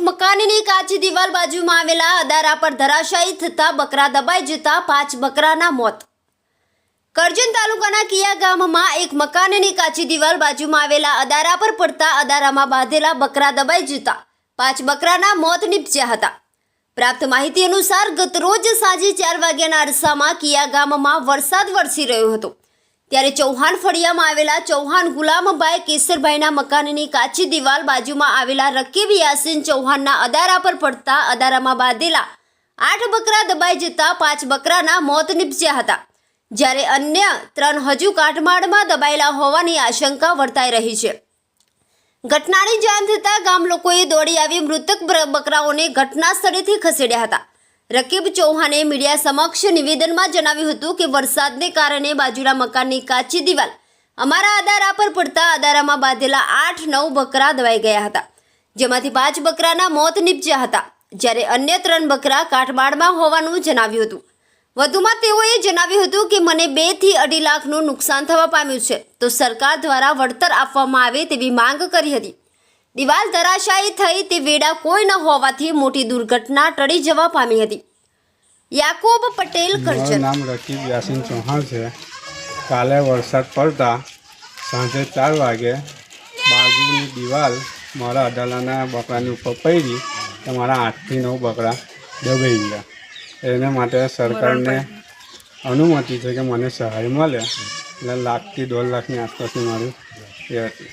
મકાનની કાચી દિવાલ બાજુમાં આવેલા અદારા પર ધરાશાયી થતા બકરા દબાઈ જતા પાંચ બકરાના મોત. કરજણ તાલુકાના કિયા ગામમાં એક મકાનની કાચી દિવાલ બાજુમાં આવેલા અદારા પર પડતા અદારામાં બાંધેલા બકરા દબાઈ જતા પાંચ બકરાના મોત નીપજ્યા હતા. પ્રાપ્ત માહિતી અનુસાર ગત રોજ સાંજે ચાર વાગ્યાના અરસામાં કિયા ગામમાં વરસાદ વરસી રહ્યો હતો. ત્યારે ચૌહાણ ફળિયામાં આવેલા ચૌહાણ ગુલામભાઈ કેસરભાઈના મકાનની કાચી દિવાલ બાજુમાં આવેલા રકીબ યાસીન ચૌહાણના અદારા પર પડતા અદારામાં બાંધેલા આઠ બકરા દબાઈ જતા પાંચ બકરાના મોત નીપજ્યા હતા. જ્યારે અન્ય ત્રણ હજુ કાટમાળમાં દબાયેલા હોવાની આશંકા વર્તાઈ રહી છે. ઘટનાની જાણ થતાં ગામ લોકોએ દોડી આવી મૃતક બકરાઓને ઘટના સ્થળેથી ખસેડ્યા હતા. રકીબ ચૌહાણે મીડિયા સમક્ષ નિવેદનમાં જણાવ્યું હતું કે વરસાદને કારણે બાજુના મકાનની કાચી દિવાલ અમારા અદારા પર પડતા અદારામાં બાંધેલા આઠ નવ બકરા દવાઈ ગયા હતા, જેમાંથી પાંચ બકરાના મોત નીપજ્યા હતા, જ્યારે અન્ય ત્રણ બકરા કાટમાળમાં હોવાનું જણાવ્યું હતું. વધુમાં તેઓએ જણાવ્યું હતું કે મને બેથી અઢી લાખનું નુકસાન થવા પામ્યું છે, તો સરકાર દ્વારા વળતર આપવામાં આવે તેવી માંગ કરી હતી. દિવાલ ધરાશાયી થઈ તે વેડા કોઈ ન હોવાથી મોટી દુર્ઘટના ટળી જવા પામી હતી. યાકુબ પટેલ કરજણ. નામ રકીબ યાસીન ચૌહાણ છે. કાલે વરસાદ પડતા સાંજે ચાર વાગે બાજુની દિવાલ મારા અડાલાના બકરાની ઉપર પડી. તો મારા આઠથી નવ બકરા દબાઈ ગયા. એના માટે સરકારને અનુમતિ છે કે મને સહાય મળે. એટલે લાખથી દોઢ લાખની આસપાસની મારું એ હતી.